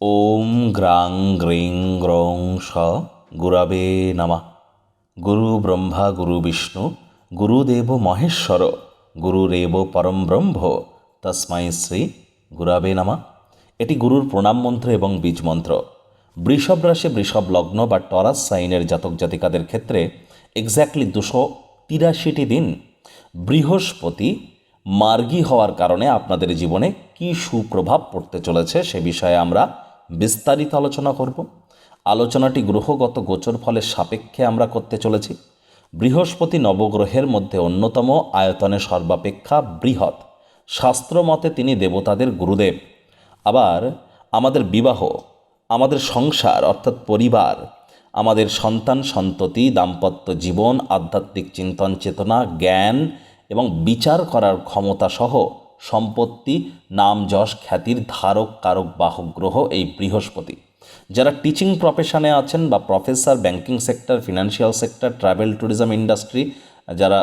ওম গ্রাং গ্রিং গ্রং স গুরাবে নমঃ। গুরু ব্রহ্মা, গুরু বিষ্ণু গুরুদেব মহেশ্বর গুরুরেব পরম ব্রহ্ম তস্মাই শ্রী গুরাবে নমঃ। এটি গুরুর প্রণাম মন্ত্র এবং বীজ মন্ত্র। বৃষভ রাশি, বৃষভ লগ্ন বা টরাস সাইনের জাতক জাতিকাদের ক্ষেত্রে এক্স্যাক্টলি দুশো তিরাশিটি দিন বৃহস্পতি মার্গী হওয়ার কারণে আপনাদের জীবনে কী সুপ্রভাব পড়তে চলেছে সে বিষয়ে আমরা বিস্তারিত আলোচনা করব। আলোচনাটি গ্রহগত গোচর ফলের সাপেক্ষে আমরা করতে চলেছি। বৃহস্পতি নবগ্রহের মধ্যে অন্যতম আয়তনে সর্বাপেক্ষা বৃহৎ। শাস্ত্রমতে তিনি দেবতাদের গুরুদেব। আবার আমাদের বিবাহ, আমাদের সংসার অর্থাৎ পরিবার, আমাদের সন্তান, সন্ততি, দাম্পত্য জীবন, আধ্যাত্মিক চিন্তন, চেতনা, জ্ঞান এবং বিচার করার ক্ষমতা সহ সম্পত্তি, নাম, যশ, খ্যাতির ধারক, কারক, বাহক, গ্রহ এই বৃহস্পতি। যারা টিচিং প্রফেশনে আছেন বা professor banking sector financial sector travel tourism industry যারা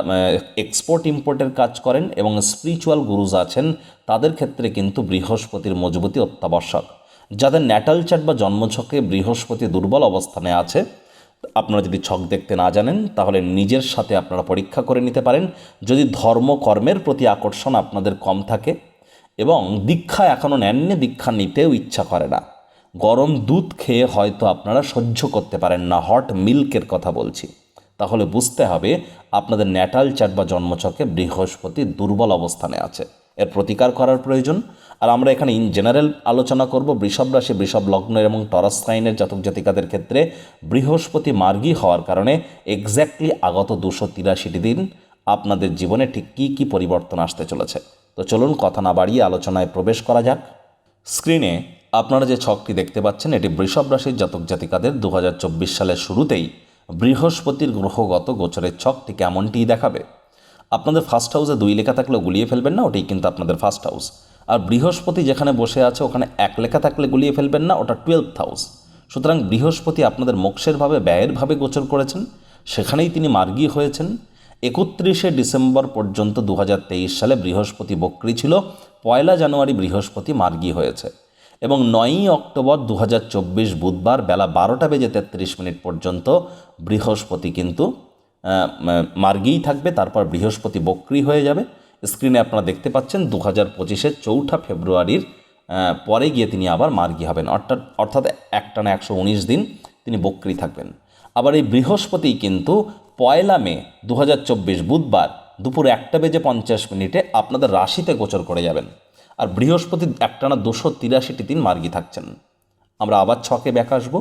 এক্সপোর্ট ইম্পোর্টের কাজ করেন এবং স্পিরিচুয়াল গুরুজ আছেন, তাদের ক্ষেত্রে কিন্তু বৃহস্পতির মজবুতি অত্যাবশ্যক। যাদের ন্যাটাল চার্ট বা জন্মছকে বৃহস্পতি দুর্বল অবস্থানে আছে আপনারা যদি ছক দেখতে না জানেন, তাহলে নিজের সাথে আপনারা পরীক্ষা করে নিতে পারেন। যদি ধর্ম কর্মের প্রতি আকর্ষণ আপনাদের কম থাকে এবং দীক্ষা এখনও নেননি, দীক্ষা নিতেও ইচ্ছা করে না। গরম দুধ খেয়ে হয়তো আপনারা সহ্য করতে পারেন না, হট মিল্কের কথা বলছি। তাহলে বুঝতে হবে আপনাদের ন্যাটাল চার্ট বা জন্মছকে বৃহস্পতি দুর্বল অবস্থানে আছে। এর প্রতিকার করার প্রয়োজন। আর আমরা এখানে ইন জেনারেল আলোচনা করব বৃষভ রাশি, বৃষভ লগ্নের এবং টরাস সাইনের জাতক জাতিকাদের ক্ষেত্রে বৃহস্পতি মার্গী হওয়ার কারণে এক্স্যাক্টলি আগত দুশো তিরাশিটি দিন আপনাদের জীবনে ঠিক কী কী পরিবর্তন আসতে চলেছে। তো চলুন কথা না বাড়িয়ে আলোচনায় প্রবেশ করা যাক। স্ক্রিনে আপনারা যে ছকটি দেখতে পাচ্ছেন, এটি বৃষভ রাশির জাতক জাতিকাদের দু হাজার চব্বিশ সালের শুরুতেই বৃহস্পতির গ্রহগত গোচরের ছকটি কেমনটিই দেখাবে। আপনাদের ফার্স্ট হাউসে দুই লেখা থাকলে গুলিয়ে ফেলবেন না, ওটাই কিন্তু আপনাদের ফার্স্ট হাউস আর বৃহস্পতি যেখানে বসে আছে, ওখানে এক লেখা থাকলে গুলিয়ে ফেলবেন না, ওটা টুয়েলভ হাউস সুতরাং বৃহস্পতি আপনাদের মোক্ষের ভাবে, ব্যয়ের গোচর করেছেন। সেখানেই তিনি মার্গী হয়েছেন। একত্রিশে ডিসেম্বর পর্যন্ত দু হাজার তেইশ সালে বৃহস্পতি বক্রি ছিল। পয়লা জানুয়ারি বৃহস্পতি মার্গী হয়েছে। এবং নয়ই অক্টোবর দু হাজার চব্বিশ বুধবার বেলা বারোটা বেজে তেত্রিশ মিনিট পর্যন্ত বৃহস্পতি কিন্তু মার্গেই থাকবে। তারপর বৃহস্পতি বক্রি হয়ে যাবে। স্ক্রিনে আপনারা দেখতে পাচ্ছেন দু হাজার পঁচিশের চৌঠা ফেব্রুয়ারির পরে গিয়ে তিনি আবার মার্গী হবেন। অর্থাৎ অর্থাৎ একটানা একশো উনিশ দিন তিনি বক্রি থাকবেন। আবার এই বৃহস্পতি কিন্তু পয়লা মে দু হাজার চব্বিশ বুধবার দুপুর একটা বেজে পঞ্চাশ মিনিটে আপনাদের রাশিতে গোচর করে যাবেন। আর বৃহস্পতি একটানা দুশো তিরাশিটি দিন মার্গি থাকছেন। আমরা আবার ছকে ব্যাক আসব।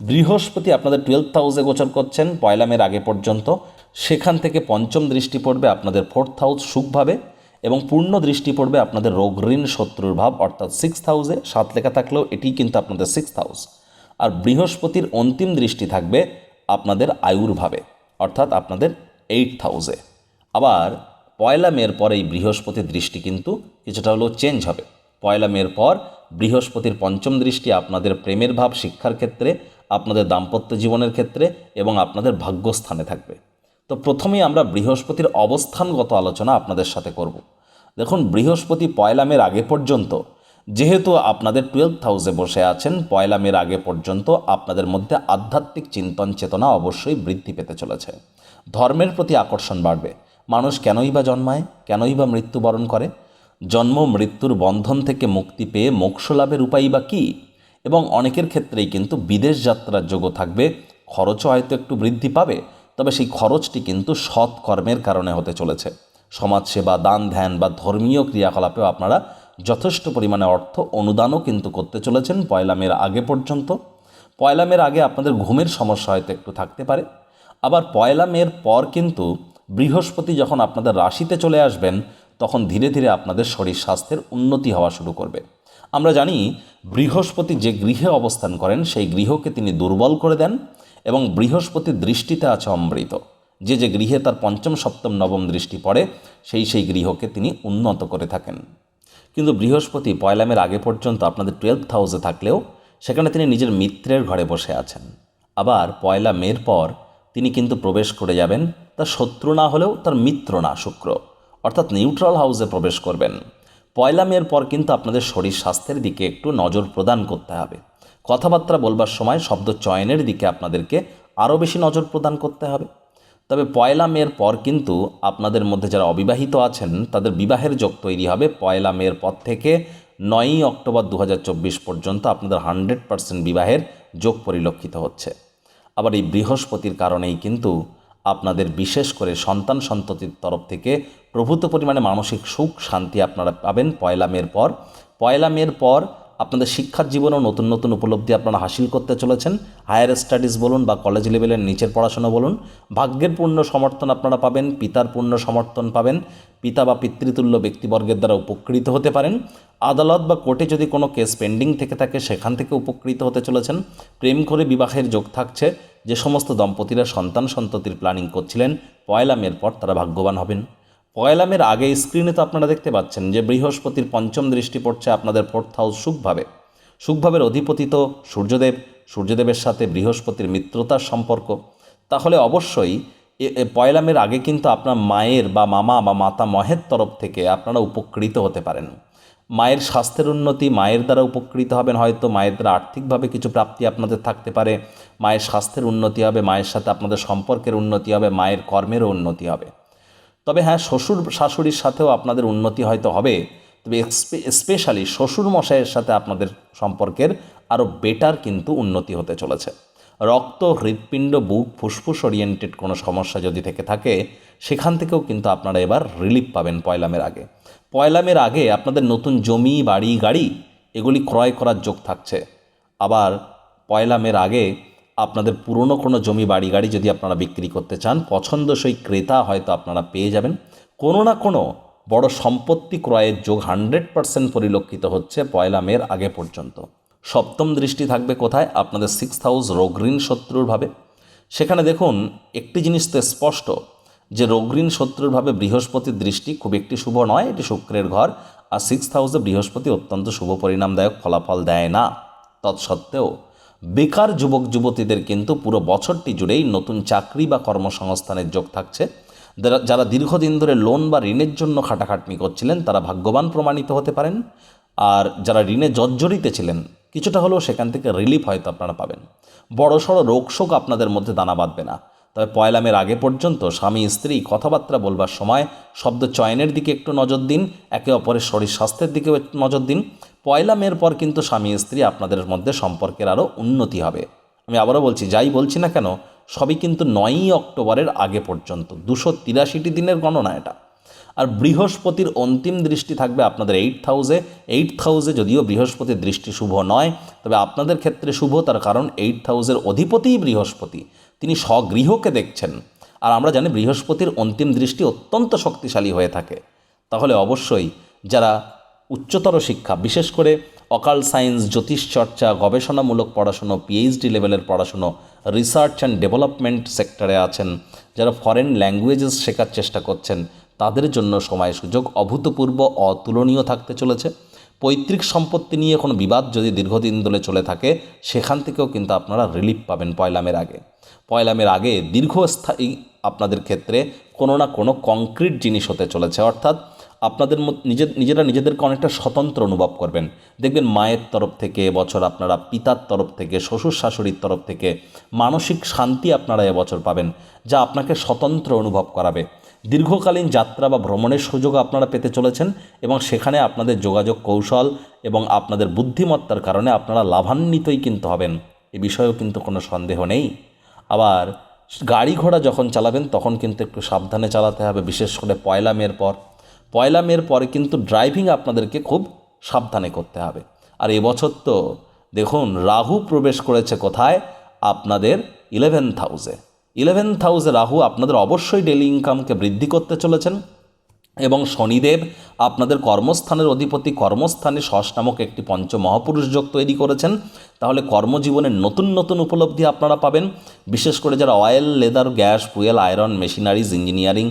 বৃহস্পতি আপনাদের টুয়েলভ হাউসে গোচর করছেন, পয়লা মের আগে পর্যন্ত। সেখান থেকে পঞ্চম দৃষ্টি পড়বে আপনাদের ফোর্থ হাউস সুখভাবে এবং পূর্ণ দৃষ্টি পড়বে আপনাদের রোগ ঋণ শত্রুর ভাব, অর্থাৎ সিক্স হাউসে সাত লেখা থাকলেও এটি কিন্তু আপনাদের সিক্স হাউস আর বৃহস্পতির অন্তিম দৃষ্টি থাকবে আপনাদের আয়ুর ভাবে অর্থাৎ আপনাদের এইট হাউসে আবার পয়লা মের পর এই বৃহস্পতির দৃষ্টি কিন্তু কিছুটা হলেও চেঞ্জ হবে। পয়লা মের পর বৃহস্পতির পঞ্চম দৃষ্টি আপনাদের প্রেমের ভাব, শিক্ষার ক্ষেত্রে, আপনাদের দাম্পত্য জীবনের ক্ষেত্রে এবং আপনাদের ভাগ্যস্থানে থাকবে। তো প্রথমেই আমরা বৃহস্পতির অবস্থানগত আলোচনা আপনাদের সাথে করব। দেখুন, বৃহস্পতি পয়লামের আগে পর্যন্ত, যেহেতু আপনাদের টুয়েলভ হাউসে বসে আছেন, পয়লামের আগে পর্যন্ত আপনাদের মধ্যে আধ্যাত্মিক চিন্তন চেতনা অবশ্যই বৃদ্ধি পেতে চলেছে। ধর্মের প্রতি আকর্ষণ বাড়বে। মানুষ কেনই বা জন্মায়, কেনই বা মৃত্যুবরণ করে? জন্ম, মৃত্যুর বন্ধন থেকে মুক্তি পেয়ে মোক্ষ লাভের উপায় বা কী? এবং অনেকের ক্ষেত্রেই কিন্তু বিদেশ যাত্রার যোগ্য থাকবে। খরচও হয়তো একটু বৃদ্ধি পাবে। তবে সেই খরচটি কিন্তু সৎ কর্মের কারণে হতে চলেছে। সমাজসেবা, দান, ধ্যান বা ধর্মীয় ক্রিয়াকলাপেও আপনারা যথেষ্ট পরিমাণে অর্থ অনুদানও কিন্তু করতে চলেছেন পয়লা পয়লামের আগে পর্যন্ত। পয়লা পয়লামের আগে আপনাদের ঘুমের সমস্যা হয়তো একটু থাকতে পারে। আবার পয়লা মের পর কিন্তু বৃহস্পতি যখন আপনাদের রাশিতে চলে আসবেন, তখন ধীরে ধীরে আপনাদের শরীর স্বাস্থ্যের উন্নতি হওয়া শুরু করবে। আমরা জানি বৃহস্পতি যে গৃহে অবস্থান করেন, সেই গৃহকে তিনি দুর্বল করে দেন। এবং বৃহস্পতির দৃষ্টিতে আছে অমৃত। যে যে গৃহে তার পঞ্চম, সপ্তম, নবম দৃষ্টি পড়ে, সেই সেই গৃহকে তিনি উন্নত করে থাকেন। কিন্তু বৃহস্পতি পয়লামের আগে পর্যন্ত আপনাদের টুয়েলভ হাউসে থাকলেও, সেখানে তিনি নিজের মিত্রের ঘরে বসে আছেন। আবার পয়লা মের পর তিনি কিন্তু প্রবেশ করে যাবেন, তার শত্রু না হলেও তার মিত্র না, শুক্র। অর্থাৎ নিউট্রাল হাউসে প্রবেশ করবেন। পয়লা মের পর কিন্তু আপনাদের শরীর স্বাস্থ্যের দিকে একটু নজর প্রদান করতে হবে। কথাবার্তা বলবার সময় শব্দ চয়নের দিকে আপনাদেরকে আরও বেশি নজর প্রদান করতে হবে। তবে পয়লা মেয়ের পর কিন্তু আপনাদের মধ্যে যারা অবিবাহিত আছেন, তাদের বিবাহের যোগ তৈরি হবে পয়লা মেয়ের পর থেকে নয়ই অক্টোবর দু হাজার চব্বিশ পর্যন্ত আপনাদের হান্ড্রেড পার্সেন্ট বিবাহের যোগ পরিলক্ষিত হচ্ছে। আবার এই বৃহস্পতির কারণেই কিন্তু আপনাদের বিশেষ করে সন্তান সন্ততির তরফ থেকে প্রভূত পরিমাণে মানসিক সুখ শান্তি আপনারা পাবেন পয়লা মেয়ের পর। পয়লা মেয়ের পর আপনাদের শিক্ষার জীবনেও নতুন নতুন উপলব্ধি আপনারা হাসিল করতে চলেছেন। হায়ার স্টাডিজ বলুন বা কলেজ লেভেলের নিচের পড়াশোনা বলুন, ভাগ্যের পূর্ণ সমর্থন আপনারা পাবেন, পিতার পূর্ণ সমর্থন পাবেন, পিতা বা পিতৃতুল্য ব্যক্তিবর্গের দ্বারা উপকৃত হতে পারেন। আদালত বা কোর্টে যদি কোনো কেস পেন্ডিং থেকে থাকে, সেখান থেকে উপকৃত হতে চলেছেন। প্রেম করে বিবাহের যোগ থাকছে, যে সমস্ত দম্পতিরা সন্তান সন্ততির প্ল্যানিং করছিলেন, পয়লা মেয়ের পর তারা ভাগ্যবান হবেন। পয়লামের আগে স্ক্রিনে তো আপনারা দেখতে পাচ্ছেন যে বৃহস্পতির পঞ্চম দৃষ্টি পড়ছে আপনাদের ফোর্থ হাউস সুখভাবে। সুখভাবের অধিপতি তো সূর্যদেব। সূর্যদেবের সাথে বৃহস্পতির মিত্রতার সম্পর্ক। তাহলে অবশ্যই পয়লামের আগে কিন্তু আপনার মায়ের বা মামা বা মাতা মহের তরফ থেকে আপনারা উপকৃত হতে পারেন। মায়ের স্বাস্থ্যের উন্নতি, মায়ের দ্বারা উপকৃত হবেন হয়তো, মায়ের দ্বারা আর্থিকভাবে কিছু প্রাপ্তি আপনাদের থাকতে পারে। মায়ের স্বাস্থ্যের উন্নতি হবে, মায়ের সাথে আপনাদের সম্পর্কের উন্নতি হবে, মায়ের কর্মেরও উন্নতি হবে। তবে হ্যাঁ শ্বশুর শাশুড়ির সাথেও আপনাদের উন্নতি হয়তো হবে। তবে স্পেশালি শ্বশুর মশাইয়ের সাথে আপনাদের সম্পর্কের আরও বেটার কিন্তু উন্নতি হতে চলেছে। রক্ত, হৃৎপিণ্ড, বুক ফুসফুস ওরিয়েন্টেড কোনো সমস্যা যদি থেকে থাকে, সেখান থেকেও কিন্তু আপনারা এবার রিলিফ পাবেন পয়লামের আগে। পয়লামের আগে আপনাদের নতুন জমি, বাড়ি, গাড়ি, এগুলি ক্রয় করার যোগ থাকছে। আবার পয়লামের আগে আপনাদের পুরনো কোনো জমি, বাড়ি, গাড়ি যদি আপনারা বিক্রি করতে চান, পছন্দসই ক্রেতা হয়তো আপনারা পেয়ে যাবেন। কোনো না কোনো বড় সম্পত্তি ক্রয়ের যোগ হান্ড্রেড পার্সেন্ট পরিলক্ষিত হচ্ছে পয়লা মের আগে পর্যন্ত। সপ্তম দৃষ্টি থাকবে কোথায়? আপনাদের সিক্স হাউস রোগঋণ শত্রুর ভাবে। সেখানে দেখুন, একটি জিনিস তো স্পষ্ট, যে রোগঋণ শত্রুর ভাবে বৃহস্পতির দৃষ্টি খুব একটি শুভ নয়, এটি শুক্রের ঘর। আর সিক্স হাউসে বৃহস্পতি অত্যন্ত শুভ পরিণামদায়ক ফলাফল দেয় না। তৎসত্ত্বেও বেকার যুবক যুবতীদের কিন্তু পুরো বছরটি জুড়েই নতুন চাকরি বা কর্মসংস্থানের যোগ থাকছে। যারা- দীর্ঘদিন ধরে লোন বা ঋণের জন্য খাটাখাটনি করছিলেন, তারা ভাগ্যবান প্রমাণিত হতে পারেন। আর যারা ঋণে জর্জরিতে ছিলেন, কিছুটা হলেও সেখান থেকে রিলিফ হয়তো আপনারা পাবেন। বড় সড়ো রোগশোক আপনাদের মধ্যে দানা বাঁধবে না। তবে পয়লামের আগে পর্যন্ত স্বামী, স্ত্রী কথাবার্তা বলবার সময় শব্দ চয়নের দিকে একটু নজর দিন, একে অপরের শরীর স্বাস্থ্যের একটু নজর দিন। পয়লা মেয়ের পর কিন্তু স্বামী স্ত্রী আপনাদের মধ্যে সম্পর্কের আরও উন্নতি হবে। আমি আবারও বলছি, যাই বলছি না কেন, সবই কিন্তু নয়ই অক্টোবরের আগে পর্যন্ত, দুশো তিরাশিটি দিনের গণনা এটা। আর বৃহস্পতির অন্তিম দৃষ্টি থাকবে আপনাদের এইট হাউসে এইট হাউসে যদিও বৃহস্পতির দৃষ্টি শুভ নয়, তবে আপনাদের ক্ষেত্রে শুভ, তার কারণ এইট হাউসের অধিপতিই বৃহস্পতি, তিনি স্বগৃহকে দেখছেন। আর আমরা জানি বৃহস্পতির অন্তিম দৃষ্টি অত্যন্ত শক্তিশালী হয়ে থাকে। তাহলে অবশ্যই যারা উচ্চতর শিক্ষা, বিশেষ করে অকাল সায়েন্স জ্যোতিষ চর্চা, গবেষণামূলক পড়াশুনো পিএইচডি লেভেলের পড়াশুনো রিসার্চ অ্যান্ড ডেভেলপমেন্ট সেক্টরে আছেন। যারা ফরেন ল্যাঙ্গুয়েজেস শেখার চেষ্টা করছেন, তাদের জন্য সময় সুযোগ অভূতপূর্ব, অতুলনীয় থাকতে চলেছে। পৈতৃক সম্পত্তি নিয়ে কোনো বিবাদ যদি দীর্ঘদিন ধরে চলে থাকে, সেখান থেকেও কিন্তু আপনারা রিলিফ পাবেন পয়লামের আগে। পয়লামের আগে দীর্ঘস্থায়ী আপনাদের ক্ষেত্রে কোনো না কোনো কংক্রিট জিনিস হতে চলেছে। অর্থাৎ আপনাদের নিজের নিজেরা নিজেদেরকে অনেকটা স্বতন্ত্র অনুভব করবেন। দেখবেন মায়ের তরফ থেকে বছর আপনারা পিতার তরফ থেকে, শ্বশুর শাশুড়ির তরফ থেকে মানসিক শান্তি আপনারা এবছর পাবেন, যা আপনাকে স্বতন্ত্র অনুভব করাবে। দীর্ঘকালীন যাত্রা বা ভ্রমণের সুযোগ আপনারা পেতে চলেছেন এবং সেখানে আপনাদের যোগাযোগ কৌশল এবং আপনাদের বুদ্ধিমত্তার কারণে আপনারা লাভান্বিতই কিন্তু হবেন। এ বিষয়েও কিন্তু কোনো সন্দেহ নেই। আবার গাড়ি ঘোড়া যখন চালাবেন, তখন কিন্তু একটু সাবধানে চালাতে হবে, বিশেষ করে পয়লা মের পর। পয়লা মের পরে কিন্তু ড্রাইভিং আপনাদেরকে খুব সাবধানে করতে হবে। আর এবছর তো দেখুন, রাহু প্রবেশ করেছে কোথায়? আপনাদের ইলেভেন্থ হাউসে ইলেভেন্থ হাউসে রাহু আপনাদের অবশ্যই ডেলি ইনকামকে বৃদ্ধি করতে চলেছেন এবং শনিদেব আপনাদের কর্মস্থানের অধিপতি, কর্মস্থানে শশ নামক একটি পঞ্চ মহাপুরুষ যোগ তৈরি করেছেন। তাহলে কর্মজীবনের নতুন নতুন উপলব্ধি আপনারা পাবেন। বিশেষ করে যারা oil leather gas fuel iron machineries engineering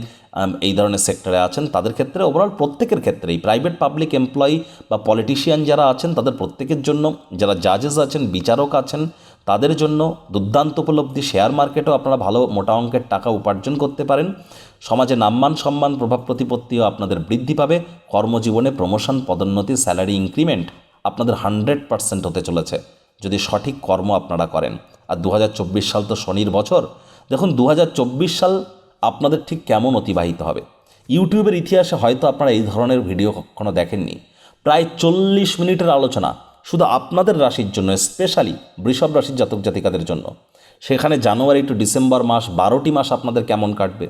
এই ধরনের সেক্টরে আছেন। তাদের ক্ষেত্রে ওভারঅল প্রত্যেকের ক্ষেত্রেই প্রাইভেট পাবলিক এমপ্লয়ি বা পলিটিশিয়ান যারা আছেন, তাদের প্রত্যেকের জন্য যারা জাজেস আছেন, বিচারক আছেন, তাদের জন্য দুর্দান্ত উপলব্ধি শেয়ার মার্কেটেও আপনারা ভালো মোটা অঙ্কের টাকা উপার্জন করতে পারেন। সমাজে নাম্মান সম্মান, প্রভাব প্রতিপত্তিও আপনাদের বৃদ্ধি পাবে। কর্মজীবনে প্রমোশন পদোন্নতি স্যালারি ইনক্রিমেন্ট আপনাদের হান্ড্রেড পার্সেন্ট হতে চলেছে। যদি সঠিক কর্ম আপনারা করেন। আর দু হাজার চব্বিশ সাল তো শনির বছর। দেখুন দু হাজার চব্বিশ সাল আপনাদের ঠিক কেমন অতিবাহিত হবে? ইউটিউবের ইতিহাসে হয়তো আপনারা এই ধরনের ভিডিও কখনো দেখেননি। প্রায় চল্লিশ মিনিটের আলোচনা শুধু আপনাদের রাশির জন্য, স্পেশালি বৃষভ রাশির জাতক জাতিকাদের জন্য। সেখানে জানুয়ারি টু ডিসেম্বর মাস বারোটি মাস আপনাদের কেমন কাটবে?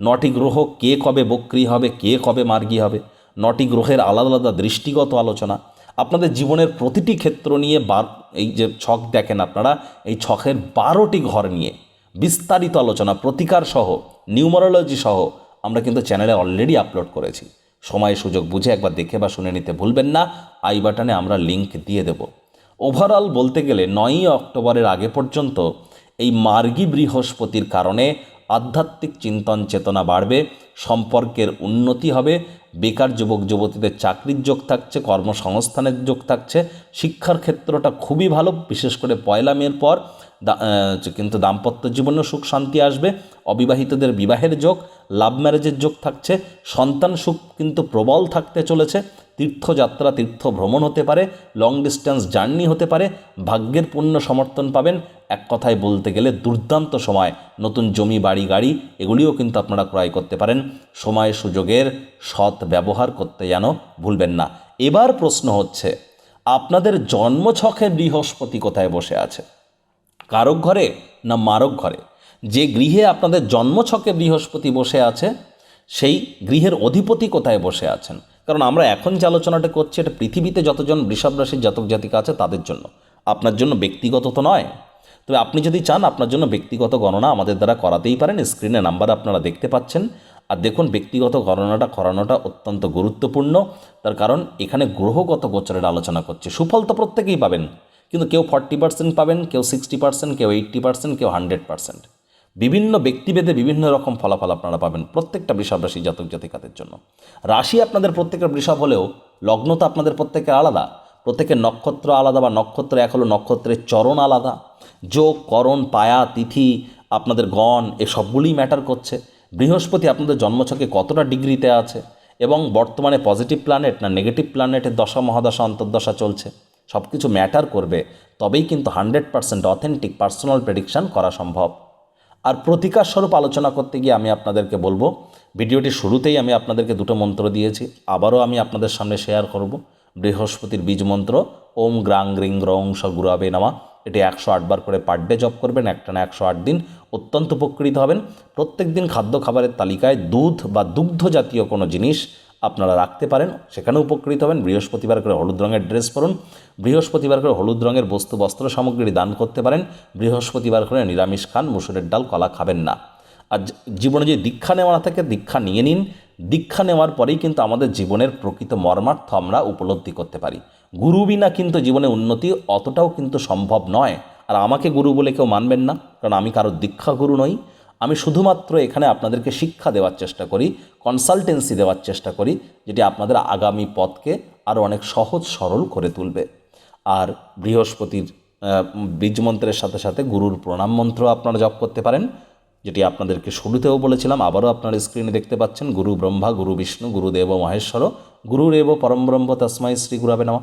নটি গ্রহ কে কবে বক্রি হবে, কে কবে মার্গী হবে? নটি গ্রহের আলাদা আলাদা দৃষ্টিগত আলোচনা। আপনাদের জীবনের প্রতিটি ক্ষেত্র নিয়ে বার, এই যে ছক দেখেন আপনারা, এই ছকের বারোটি ঘর নিয়ে বিস্তারিত আলোচনা, প্রতিকার সহ নিউমারোলজি সহ আমরা কিন্তু চ্যানেলে অলরেডি আপলোড করেছি। সময় সুযোগ বুঝে একবার দেখে বা শুনে নিতে ভুলবেন না, আই বাটনে আমরা লিঙ্ক দিয়ে দেব। ওভারঅল বলতে গেলে নয়ই অক্টোবরের আগে পর্যন্ত এই মার্গী বৃহস্পতির কারণে আধ্যাত্মিক চিন্তন চেতনা বাড়বে। সম্পর্কের উন্নতি হবে। বেকার যুবক, যুবতীদের চাকরির যোগ থাকছে, কর্মসংস্থানের যোগ থাকছে। শিক্ষার ক্ষেত্রটা খুবই ভালো, বিশেষ করে পয়লা মের পর। কিন্তু দাম্পত্য জীবনেও সুখ, শান্তি আসবে। অবিবাহিতদের বিবাহের যোগ, লাভ ম্যারেজের যোগ থাকছে। সন্তান সুখ কিন্তু প্রবল থাকতে চলেছে। তীর্থযাত্রা তীর্থ ভ্রমণ হতে পারে লং ডিস্টেন্স জার্নি হতে পারে। ভাগ্যের পূর্ণ সমর্থন পাবেন। এক কথায় বলতে গেলে দুর্দান্ত সময়। নতুন জমি, বাড়ি, গাড়ি, এগুলিও কিন্তু আপনারা ক্রয় করতে পারেন। সময় সুযোগের সৎ ব্যবহার করতে যেন ভুলবেন না। এবার প্রশ্ন হচ্ছে, আপনাদের জন্মছকে বৃহস্পতি কোথায় বসে আছে? কারক ঘরে না মারক ঘরে? যে গৃহে আপনাদের জন্মছকে বৃহস্পতি বসে আছে, সেই গৃহের অধিপতি কোথায় বসে আছেন? কারণ আমরা এখন যে আলোচনাটা করছি, এটা পৃথিবীতে যতজন বৃষভ রাশির জাতক জাতিকা আছে, তাদের জন্য। আপনার জন্য ব্যক্তিগত তো নয়। তবে আপনি যদি চান, আপনার জন্য ব্যক্তিগত গণনা আমাদের দ্বারা করাতেই পারেন। স্ক্রিনে নাম্বার আপনারা দেখতে পাচ্ছেন। আর দেখুন ব্যক্তিগত গণনাটা করানোটা অত্যন্ত গুরুত্বপূর্ণ। তার কারণ এখানে গ্রহগত গোচরের আলোচনা করছে। সুফল তো প্রত্যেকেই পাবেন, কিন্তু কেউ ফর্টি পার্সেন্ট পাবেন, কেউ সিক্সটি পার্সেন্ট, কেউ এইট্টি পার্সেন্ট, কেউ হান্ড্রেড পার্সেন্ট। বিভিন্ন ব্যক্তিভেদে বিভিন্ন রকম ফলাফল আপনারা পাবেন প্রত্যেকটা বৃষভ রাশি জাতক জাতিকাদের জন্য। রাশি আপনাদের প্রত্যেকের বৃষভ হলেও লগ্ন তো আপনাদের প্রত্যেকের আলাদা। প্রত্যেকের নক্ষত্র আলাদা বা নক্ষত্র এক হলো নক্ষত্রের চরণ আলাদা। যোগ, করণ, পায়া, তিথি, আপনাদের গণ, এ সবগুলিই ম্যাটার করছে। বৃহস্পতি আপনাদের জন্মছকে কতটা ডিগ্রিতে আছে? এবং বর্তমানে পজিটিভ প্ল্যানেট না নেগেটিভ প্ল্যানেটের দশা, মহাদশা, অন্তর্দশা চলছে? সব কিছু ম্যাটার করবে, তবেই কিন্তু hundred percent authentic personal prediction করা সম্ভব। আর প্রতিকার স্বরূপ আলোচনা করতে গিয়ে আমি আপনাদেরকে বলব, ভিডিওটি শুরুতেই আমি আপনাদেরকে দুটো মন্ত্র দিয়েছি, আবারও আমি আপনাদের সামনে শেয়ার করব। বৃহস্পতির বীজ মন্ত্র, ওম গ্রাং গ্রিং গ্রং স গুরাবে নামা। এটি একশো আটবার করে পার ডে জব করবেন, একটা না একশো আট দিন অত্যন্ত উপকৃত হবেন। প্রত্যেক দিন খাদ্য খাবারের তালিকায় দুধ বা দুগ্ধ জাতীয় কোনো জিনিস আপনারা রাখতে পারেন সেখানে উপকৃত হবেন। বৃহস্পতিবার করে হলুদ রঙের ড্রেস পরুন, বৃহস্পতিবার করে হলুদ রঙের বস্তু, বস্ত্র সামগ্রী দান করতে পারেন, বৃহস্পতিবার করে নিরামিষ খান, মুসুরের ডাল, কলা খাবেন না। আর জীবনে যদি দীক্ষা নেওয়া থাকে, দীক্ষা নিয়ে নিন। দীক্ষা নেওয়ার পরেই কিন্তু আমাদের জীবনের প্রকৃত মর্মার্থ আমরা উপলব্ধি করতে পারি। গুরু বিনা কিন্তু জীবনে উন্নতি অতটাও কিন্তু সম্ভব নয়। আর আমাকে গুরু বলে কেউ মানবেন না, কারণ আমি কারোর দীক্ষা গুরু নই। আমি শুধুমাত্র এখানে আপনাদেরকে শিক্ষা দেওয়ার চেষ্টা করি কনসালটেন্সি দেওয়ার চেষ্টা করি, যেটি আপনাদের আগামী পথকে আরও অনেক সহজ সরল করে তুলবে। আর বৃহস্পতির বীজ মন্ত্রের সাথে সাথে গুরুর প্রণাম মন্ত্র আপনারা জপ করতে পারেন, যেটি আপনাদেরকে শুরুতেও বলেছিলাম, আবারও আপনারা স্ক্রিনে দেখতে পাচ্ছেন, গুরু ব্রহ্মা, গুরু বিষ্ণু গুরুদেব মহেশ্বর, গুরুরেব পরম ব্রহ্ম তস্মাই শ্রী গুরাবে নামা।